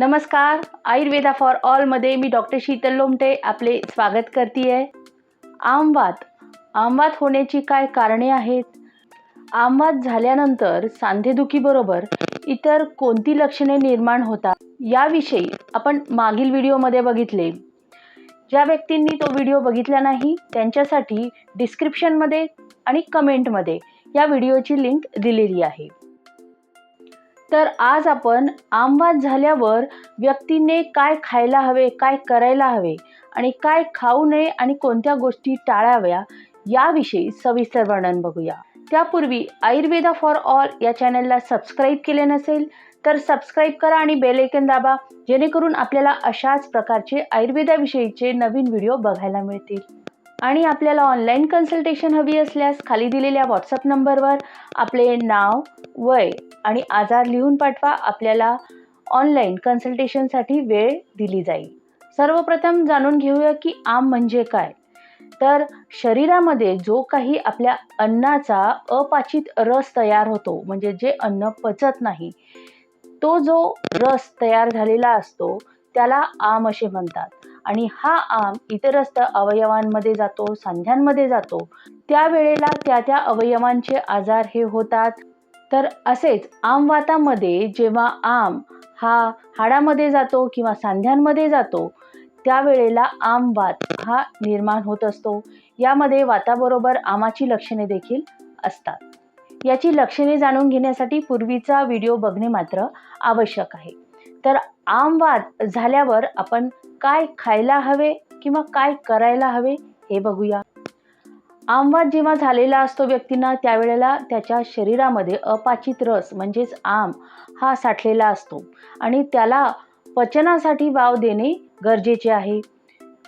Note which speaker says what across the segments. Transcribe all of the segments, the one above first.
Speaker 1: नमस्कार आयुर्वेदा फॉर ऑलमध्ये मी डॉक्टर शीतल लोमटे आपले स्वागत करते आहे आमवात आमवात होण्याची काय कारणे आहेत? आमवात झाल्यानंतर सांधेदुखीबरोबर इतर कोणती लक्षणे निर्माण होतात? याविषयी आपण मागील व्हिडिओमध्ये बघितले. ज्या व्यक्तींनी तो व्हिडिओ बघितला नाही त्यांच्यासाठी डिस्क्रिप्शनमध्ये आणि कमेंटमध्ये या व्हिडिओची लिंक दिलेली आहे. तर आज आपण आमवाद झाल्यावर व्यक्तीने काय खायला हवे काय करायला हवे आणि काय खाऊ नये आणि कोणत्या गोष्टी टाळाव्या याविषयी सविस्तर वर्णन बघूया. त्यापूर्वी आयुर्वेदा फॉर ऑल या चॅनलला सबस्क्राईब केले नसेल तर सबस्क्राईब करा आणि बेल ऐकन दाबा जेणेकरून आपल्याला अशाच प्रकारचे आयुर्वेदाविषयीचे नवीन व्हिडिओ बघायला मिळतील. आणि आपल्याला ऑनलाईन कन्सल्टेशन हवी असल्यास खाली दिलेल्या व्हॉट्सअप नंबरवर आपले नाव वय आणि आजार लिहून पाठवा. आपल्याला ऑनलाईन कन्सल्टेशनसाठी वेळ दिली जाईल. सर्वप्रथम जाणून घेऊया की आम म्हणजे काय. तर शरीरामध्ये जो काही आपल्या अन्नाचा अपाचित रस तयार होतो म्हणजे जे अन्न पचत नाही तो जो रस तयार झालेला असतो त्याला आम असे म्हणतात. आणि हा आम इतरस्त अवयवांमध्ये जातो सांध्यांमध्ये जातो त्यावेळेला त्या त्या अवयवांचे आजार हे होतात. तर असेच आमवातामध्ये जेव्हा आम हा हाडामध्ये जातो किंवा सांध्यांमध्ये जातो त्यावेळेला आमवात हा निर्माण होत असतो. यामध्ये वाताबरोबर आमाची लक्षणे देखील असतात. याची लक्षणे जाणून घेण्यासाठी पूर्वीचा व्हिडिओ बघणे मात्र आवश्यक आहे. तर आमवात झाल्यावर आपण काय खायला हवे किंवा काय करायला हवे हे बघूया. आमवाद जेव्हा झालेला असतो व्यक्तींना त्यावेळेला त्याच्या शरीरामध्ये अपाचित रस म्हणजेच आम हा साठलेला असतो. आणि त्याला पचनासाठी वाव देणे गरजेचे आहे.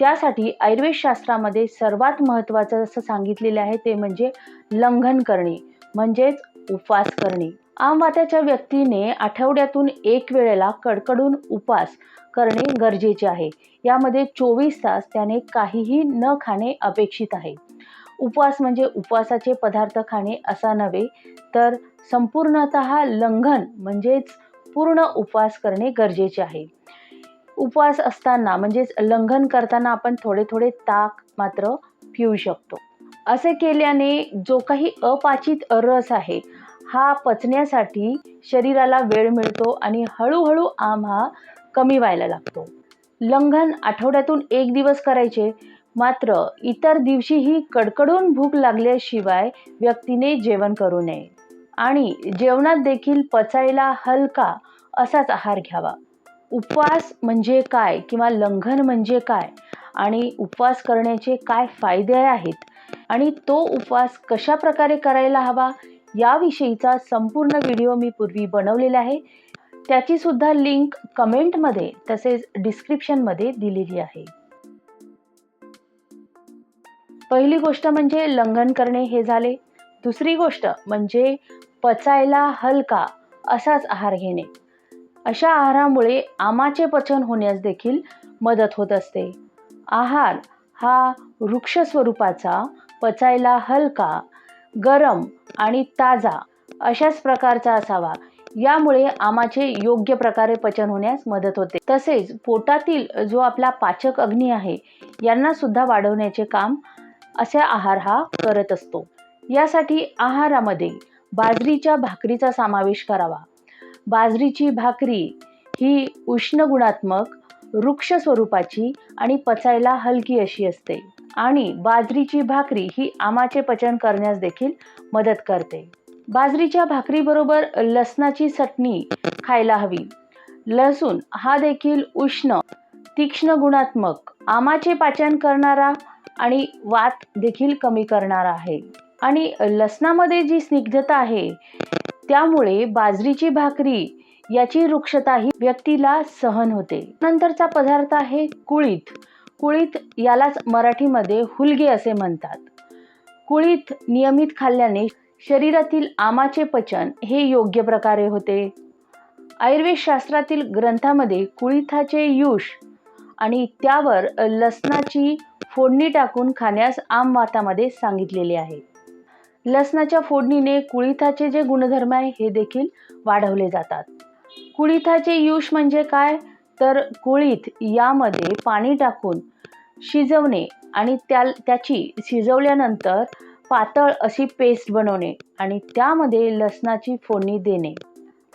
Speaker 1: त्यासाठी आयुर्वेद शास्त्रामध्ये सर्वात महत्त्वाचं असं सांगितलेलं आहे ते म्हणजे लंघन करणे म्हणजेच उपवास करणे. आमवात्याच्या व्यक्तीने आठवड्यातून एक वेळेला कडकडून उपवास करणे गरजेचे आहे. यामध्ये चोवीस तास त्याने काहीही न खाणे अपेक्षित आहे. उपवास म्हणजे उपवासाचे पदार्थ खाणे असा नव्हे तर संपूर्णत लंघन म्हणजेच पूर्ण उपवास करणे गरजेचे आहे. उपवास असताना म्हणजेच लंघन करताना आपण थोडे थोडे ताक मात्र पिऊ शकतो. असे केल्याने जो काही अपाचित रस आहे हा पचण्यासाठी शरीराला वेळ मिळतो आणि हळूहळू आम हा कमी व्हायला लागतो. लंघन आठवड्यातून एक दिवस करायचे मात्र इतर दिवशीही कडकडून भूक लागल्याशिवाय व्यक्तीने जेवण करू नये. आणि जेवणात देखील पचायला हलका असाच आहार घ्यावा. उपवास म्हणजे काय किंवा लंघन म्हणजे काय आणि उपवास करण्याचे काय फायदे आहेत आणि तो उपवास कशा प्रकारे करायला हवा याविषयीचा संपूर्ण व्हिडिओ मी पूर्वी बनवलेला आहे. त्याची सुद्धा लिंक कमेंटमध्ये तसेच डिस्क्रिप्शनमध्ये दिलेली आहे. पहिली गोष्ट म्हणजे लंघन करणे हे झाले. दुसरी गोष्ट म्हणजे पचायला हलका असाच आहार घेणे. अशा आहारामुळे आमाचे पचन होण्यास देखील मदत होत असते. आहार हा वृक्ष स्वरूपाचा पचायला हलका गरम आणि ताजा अशाच प्रकारचा असावा. यामुळे आमाचे योग्य प्रकारे पचन होण्यास मदत होते. तसेच पोटातील जो आपला पाचक अग्नी आहे यांना सुद्धा वाढवण्याचे काम असे आहार हा करत असतो. यासाठी आहारामध्ये बाजरीच्या भाकरीचा समावेश करावा. बाजरीची भाकरी ही उष्ण गुणात्मक वृक्ष स्वरूपाची आणि पचायला हलकी अशी असते. आणि बाजरीची भाकरी ही आमाचे पचन करण्यास देखील मदत करते. बाजरीच्या भाकरीबरोबर लसणाची चटणी खायला हवी. लसूण हा देखील उष्ण तीक्ष्ण गुणात्मक आमाचे पाचन करणारा आणि वात देखील कमी करणारा आहे. आणि लसणामध्ये जी स्निग्धता आहे त्यामुळे बाजरीची भाकरी याची वृक्षता ही व्यक्तीला सहन होते. नंतरचा पदार्थ आहे कुळीत. कुळीत यालाच मराठीमध्ये हुलगे असे म्हणतात. कुळीत नियमित खाल्ल्याने शरीरातील आमाचे पचन हे योग्य प्रकारे होते. आयुर्वेद शास्त्रातील ग्रंथामध्ये कुळिथाचे युष आणि त्यावर लसणाची फोडणी टाकून खाण्यास आमवातामध्ये सांगितलेले आहे. लसणाच्या फोडणीने कुळिथाचे जे गुणधर्म आहे हे देखील वाढवले जातात. कुळिथाचे युष म्हणजे काय? तर कुळीथ यामध्ये पाणी टाकून शिजवणे आणि त्या त्याची शिजवल्यानंतर पातळ अशी पेस्ट बनवणे आणि त्यामध्ये लसणाची फोडणी देणे.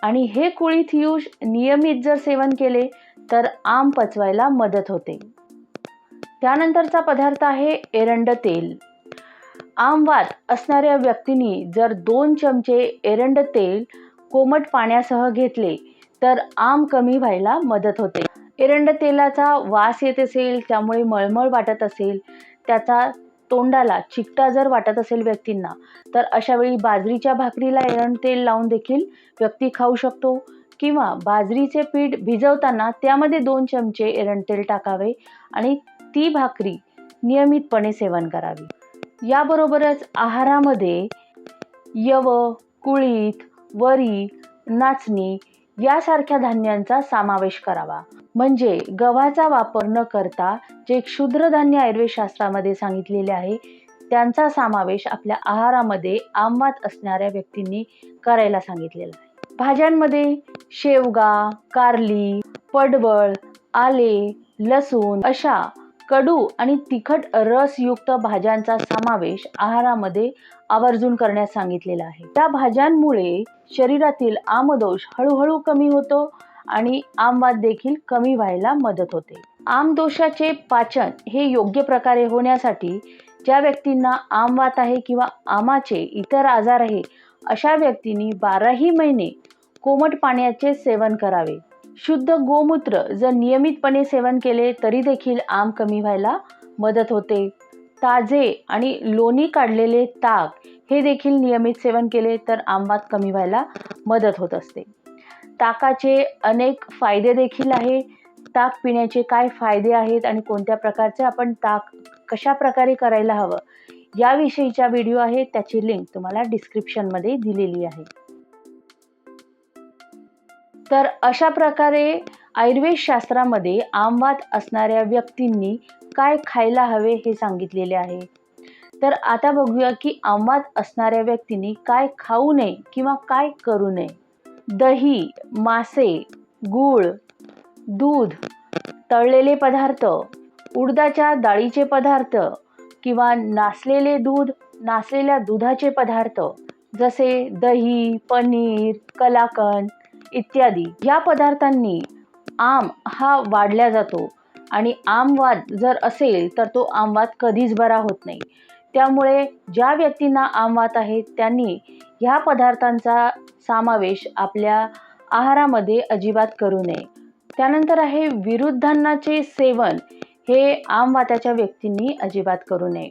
Speaker 1: आणि हे कुळीथ यूज नियमित जर सेवन केले तर आम पचवायला मदत होते. त्यानंतरचा पदार्थ आहे एरंड तेल. आमवात असणाऱ्या व्यक्तींनी जर दोन चमचे एरंड तेल कोमट पाण्यासह घेतले तर आम कमी व्हायला मदत होते. एरंड तेलाचा वास येत असेल त्यामुळे मळमळ वाटत असेल त्याचा तोंडाला चिकटा जर वाटत असेल व्यक्तींना तर अशावेळी बाजरीच्या भाकरीला एरंड तेल लावून देखील व्यक्ती खाऊ शकतो किंवा बाजरीचे पीठ भिजवताना त्यामध्ये दोन चमचे एरंड तेल टाकावे आणि ती भाकरी नियमितपणे सेवन करावी. याबरोबरच आहारामध्ये यव कुळीत वरी नाचणी यासारख्या धान्यांचा समावेश करावा. म्हणजे गव्हाचा वापर न करता जे क्षुद्रधान्य आयुर्वेदशास्त्रामध्ये सांगितलेले आहे त्यांचा समावेश आपल्या आहारामध्ये आंबात असणाऱ्या व्यक्तींनी करायला सांगितलेला आहे. भाज्यांमध्ये शेवगा कारली पडवळ आले लसूण अशा कडू आणि तिखट रसयुक्त भाज्यांचा समावेश आहारामध्ये आवर्जून करण्यास सांगितलेलं आहे. त्या भाज्यांमुळे शरीरातील आमदोष हळूहळू कमी होतो आणि आमवाद देखील कमी व्हायला मदत होते. आमदोषाचे पाचन हे योग्य प्रकारे होण्यासाठी ज्या व्यक्तींना आमवात आहे किंवा आमाचे इतर आजार आहे अशा व्यक्तींनी बाराही महिने कोमट पाण्याचे सेवन करावे. शुद्ध गोमूत्र जर नियमितपणे सेवन केले तरी देखील आम कमी व्हायला मदत होते. ताजे आणि लोणी काढलेले ताक हे देखील नियमित सेवन केले तर आंबात कमी व्हायला मदत होत असते. ताकाचे अनेक फायदे देखील आहे. ताक पिण्याचे काय फायदे आहेत आणि कोणत्या प्रकारचे आपण ताक कशा प्रकारे करायला हवं याविषयीचा व्हिडिओ आहे त्याची लिंक तुम्हाला डिस्क्रिप्शनमध्ये दिलेली आहे. तर अशा प्रकारे आयुर्वेद शास्त्रामध्ये आमवात असणाऱ्या व्यक्तींनी काय खायला हवे हे सांगितलेले आहे. तर आता बघूया की आमवात असणाऱ्या व्यक्तींनी काय खाऊ नये किंवा काय करू नये. दही मासे गूळ दूध तळलेले पदार्थ उडदाच्या डाळीचे पदार्थ किंवा नासलेले दूध नासलेल्या दुधाचे पदार्थ जसे दही पनीर कलाकंद इत्यादी. या पदार्थांनी आम हा वाढल्या जातो. आणि आमवाद जर असेल तर तो आमवाद कधीच बरा होत नाही. त्यामुळे ज्या व्यक्तींना आमवात आहे त्यांनी ह्या पदार्थांचा समावेश आपल्या आहारामध्ये अजिबात करू नये. त्यानंतर आहे विरुद्धांनाचे सेवन हे आमवाताच्या व्यक्तींनी अजिबात करू नये.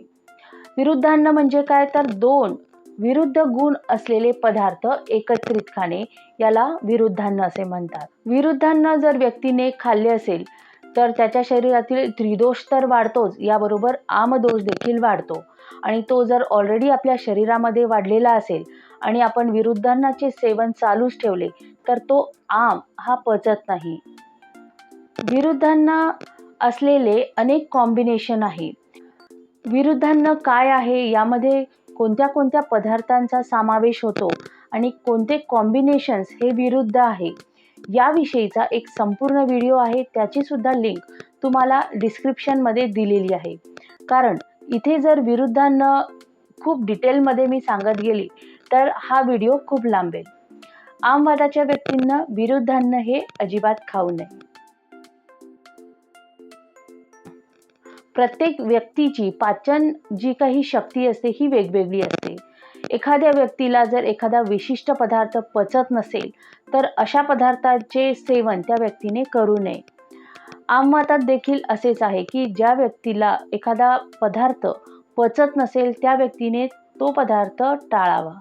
Speaker 1: विरुद्धान्न म्हणजे काय? तर दोन विरुद्ध गुण असलेले पदार्थ एकत्रित खाणे याला विरुद्धान्न असे म्हणतात. विरुद्धान्न जर व्यक्तीने खाल्ले असेल तर त्याच्या शरीरातील त्रिदोष तर वाढतोच याबरोबर आमदोष देखील वाढतो. आणि तो जर ऑलरेडी आपल्या शरीरामध्ये वाढलेला असेल आणि आपण विरुद्धांनाचे सेवन चालूच ठेवले तर तो आम हा पचत नाही. विरुद्धांना असलेले अनेक कॉम्बिनेशन आहे. विरुद्धांना काय आहे यामध्ये कोणत्या कोणत्या पदार्थांचा समावेश होतो आणि कोणते कॉम्बिनेशन्स हे विरुद्ध आहे याविषयीचा एक संपूर्ण व्हिडिओ आहे. त्याचीसुद्धा लिंक तुम्हाला डिस्क्रिप्शनमध्ये दिलेली आहे. कारण इथे जर विरुद्धांना खूप डिटेलमध्ये मी सांगत गेली तर हा व्हिडिओ खूप लांबेल आमवादाच्या व्यक्तींना विरुद्धांना हे अजिबात खाऊ नये. प्रत्येक व्यक्तीची पाचन जी काही शक्ती असते ही वेगवेगळी असते. एखाद्या व्यक्तीला जर एखादा विशिष्ट पदार्थ पचत नसेल तर अशा पदार्थाचे सेवन त्या व्यक्तीने करू नये. आमवातात देखील असेच आहे की ज्या व्यक्तीला एखादा पदार्थ पचत नसेल त्या व्यक्तीने तो पदार्थ टाळावा.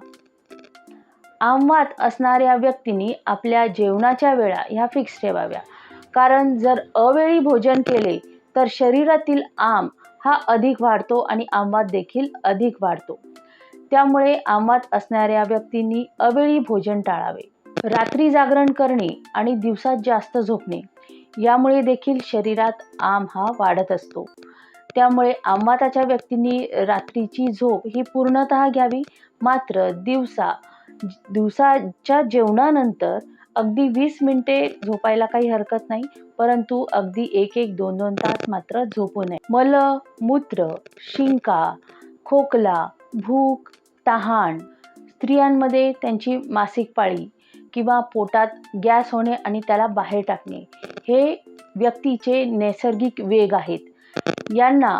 Speaker 1: आमवात असणाऱ्या व्यक्तींनी आपल्या जेवणाच्या वेळा ह्या फिक्स ठेवाव्या. कारण जर अवेळी भोजन केले तर शरीरातील आम हा अधिक वाढतो आणि आंबात देखील अधिक वाढतो. त्यामुळे आंबात असणाऱ्या व्यक्तींनी अवेळी भोजन टाळावे. रात्री जागरण करणे आणि दिवसात जास्त झोपणे यामुळे देखील शरीरात आम हा वाढत असतो. त्यामुळे आंबाताच्या व्यक्तींनी रात्रीची झोप ही पूर्णतः घ्यावी. मात्र दिवसा दिवसाच्या जेवणानंतर अगदी वीस मिनिटे झोपायला काही हरकत नाही परंतु अगदी एक एक दोन दोन तास मात्र झोपू नये. मल मूत्र शिंका खोकला भूक तहान स्त्रियांमध्ये त्यांची मासिक पाळी किंवा पोटात गॅस होणे आणि त्याला बाहेर टाकणे हे व्यक्तीचे नैसर्गिक वेग आहेत. यांना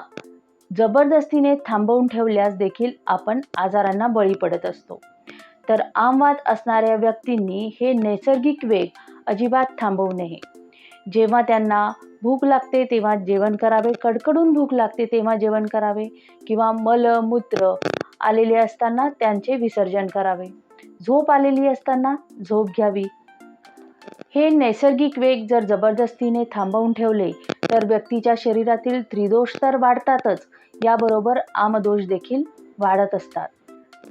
Speaker 1: जबरदस्तीने थांबवून ठेवल्यास देखील आपण आजारांना बळी पडत असतो. तर आमवाद असणाऱ्या व्यक्तींनी हे नैसर्गिक वेग अजिबात थांबवू नये. जेव्हा त्यांना भूक लागते तेव्हा जेवण करावे. कडकडून भूक लागते तेव्हा जेवण करावे. किंवा मल मूत्र आलेले असताना त्यांचे विसर्जन करावे. झोप आलेली असताना झोप घ्यावी. हे नैसर्गिक वेग जर जबरदस्तीने थांबवून ठेवले तर व्यक्तीच्या शरीरातील त्रिदोष तर वाढतातच. याबरोबर आमदोष देखील वाढत असतात.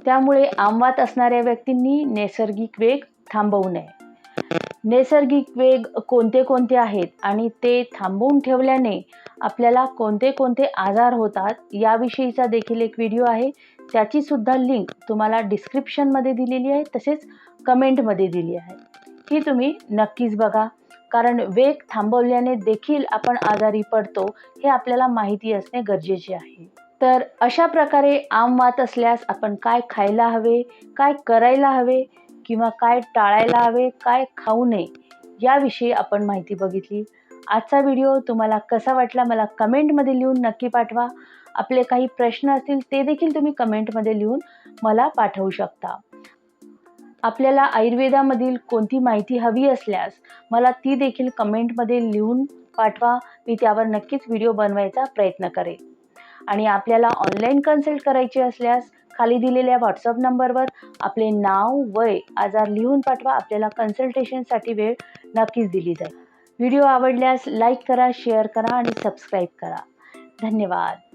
Speaker 1: त्यामुळे आमवात असणाऱ्या व्यक्तींनी नैसर्गिक वेग थांबवू नये. नैसर्गिक वेग कोणते कोणते आहेत आणि ते थांबवून ठेवल्याने आपल्याला कोणते कोणते आजार होतात याविषयीचा देखील एक व्हिडिओ आहे. त्याचीसुद्धा लिंक तुम्हाला डिस्क्रिप्शनमध्ये दिलेली आहे तसेच कमेंटमध्ये दिली आहे. ही तुम्ही नक्कीच बघा. कारण वेग थांबवल्याने देखील आपण आजारी पडतो हे आपल्याला माहिती असणे गरजेचे आहे. तर अशा प्रकारे आम वात असल्यास आपण काय खायला हवे काय करायला हवे किंवा काय टाळायला हवे काय खाऊ नये याविषयी आपण माहिती बघितली. आजचा व्हिडिओ तुम्हाला कसा वाटला मला कमेंटमध्ये लिहून नक्की पाठवा. आपले काही प्रश्न असतील ते देखील तुम्ही कमेंटमध्ये लिहून मला पाठवू शकता. आपल्याला आयुर्वेदामधील कोणती माहिती हवी असल्यास मला ती देखील कमेंटमध्ये लिहून पाठवा. मी त्यावर नक्कीच व्हिडिओ बनवायचा प्रयत्न करेन. आणि आपल्याला ऑनलाईन कन्सल्ट करायची असल्यास खाली दिलेल्या व्हॉट्सअप नंबरवर आपले नाव वय आजार लिहून पाठवा. आपल्याला कन्सल्टेशनसाठी वेळ नक्कीच दिली जाईल. व्हिडिओ आवडल्यास लाईक करा शेअर करा आणि सबस्क्राईब करा. धन्यवाद.